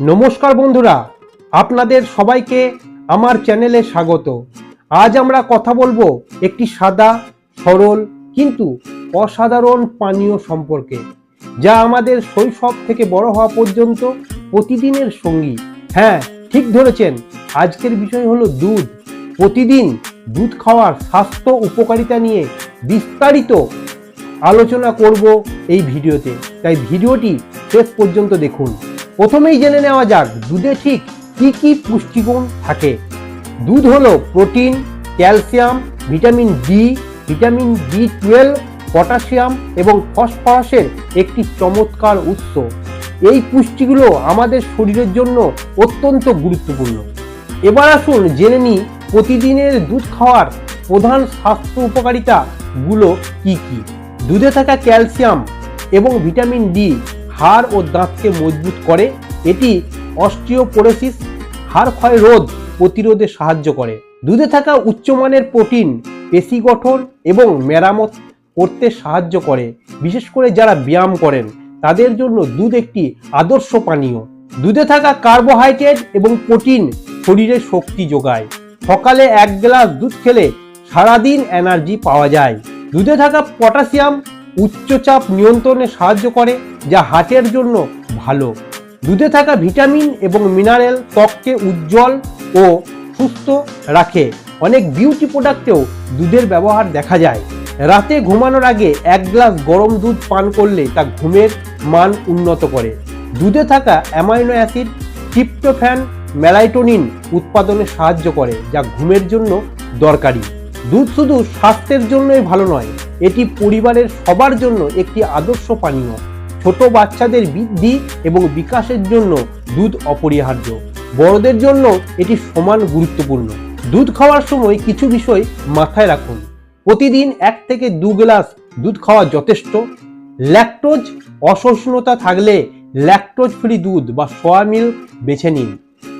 নমস্কার বন্ধুরা, আপনাদের সবাইকে আমার চ্যানেলে স্বাগত। আজ আমরা কথা বলব একটি সাদা, সরল কিন্তু অসাধারণ পানীয় সম্পর্কে, যা আমাদের শৈশব থেকে বড় হওয়া পর্যন্ত প্রতিদিনের সঙ্গী। হ্যাঁ ঠিক ধরেছেন, আজকের বিষয় হলো দুধ। প্রতিদিন দুধ খাওয়ার স্বাস্থ্য উপকারিতা নিয়ে বিস্তারিত আলোচনা করব এই ভিডিওতে। তাই ভিডিওটি শেষ পর্যন্ত দেখুন। প্রথমেই জেনে নেওয়া যাক দুধে ঠিক কি কি পুষ্টিগুণ থাকে। দুধ হলো protein, calcium, vitamin D vitamin B twelve potassium এবং ফসফরাসের একটি চমৎকার উৎস। এই পুষ্টিগুলো আমাদের শরীরের জন্য অত্যন্ত গুরুত্বপূর্ণ। এবার আসুন জেনে নিই প্রতিদিনের দুধ খাওয়ার প্রধান স্বাস্থ্য উপকারিতাগুলো কি কি? দুধে থাকা ক্যালসিয়াম এবং ভিটামিন ডি হাড় ও দাঁতকে মজবুত করে। এটি অস্টিওপোরোসিস, হাড় ক্ষয় রোধ প্রতিরোধে সাহায্য করে। দুধে থাকা উচ্চমানের প্রোটিন, পেশি গঠন এবং মেরামত করতে সাহায্য করে। বিশেষ করে যারা ব্যায়াম করেন, তাদের জন্য দুধ একটি আদর্শ পানীয়। দুধে থাকা কার্বোহাইড্রেট এবং প্রোটিন শরীরে শক্তি যোগায়। সকালে এক গ্লাস দুধ খেলে সারাদিন এনার্জি পাওয়া যায়। দুধে থাকা পটাশিয়াম উচ্চচাপ নিয়ন্ত্রণে সাহায্য করে, যা হার্টের জন্য ভালো। দুধে থাকা ভিটামিন এবং মিনারেল ত্বককে উজ্জ্বল ও সুস্থ রাখে। অনেক বিউটি প্রোডাক্টেও দুধের ব্যবহার দেখা যায়। রাতে ঘুমানোর আগে এক গ্লাস গরম দুধ পান করলে তা ঘুমের মান উন্নত করে। দুধে থাকা অ্যামাইনো অ্যাসিড, ট্রিপ্টোফ্যান মেলাইটোনিন উৎপাদনে সাহায্য করে, যা ঘুমের জন্য দরকারি। দুধ শুধু স্বাস্থ্যের জন্যই ভালো নয়, এটি পরিবারের সবার জন্য একটি আদর্শ পানীয়। ছোট বাচ্চাদের বৃদ্ধি এবং বিকাশের জন্য দুধ অপরিহার্য। বড়দের জন্য এটি সমান গুরুত্বপূর্ণ। দুধ খাওয়ার সময় কিছু বিষয় মাথায় রাখুন। প্রতিদিন এক থেকে দু গ্লাস দুধ খাওয়া যথেষ্ট। ল্যাকটোজ, অসহিষ্ণুতা থাকলে ল্যাকটোজ ফ্রি দুধ বা সোয়া মিল্ক বেছে নিন।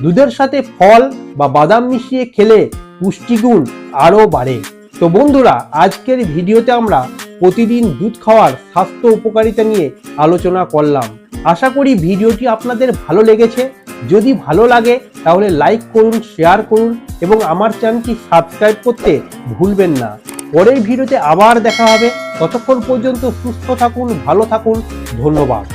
দুধের সাথে ফল বা বাদাম মিশিয়ে খেলে পুষ্টিগুণ আরও বাড়ে। তো বন্ধুরা, আজকের ভিডিওতে আমরা প্রতিদিন দুধ খাওয়ার স্বাস্থ্য উপকারিতা নিয়ে আলোচনা করলাম। আশা করি ভিডিওটি আপনাদের ভালো লেগেছে। যদি ভালো লাগে, তাহলে লাইক করুন শেয়ার করুন এবং আমার চ্যানেলটি সাবস্ক্রাইব করতে ভুলবেন না। পরের ভিডিওতে আবার দেখা হবে। ততক্ষণ পর্যন্ত সুস্থ থাকুন, ভালো থাকুন। ধন্যবাদ।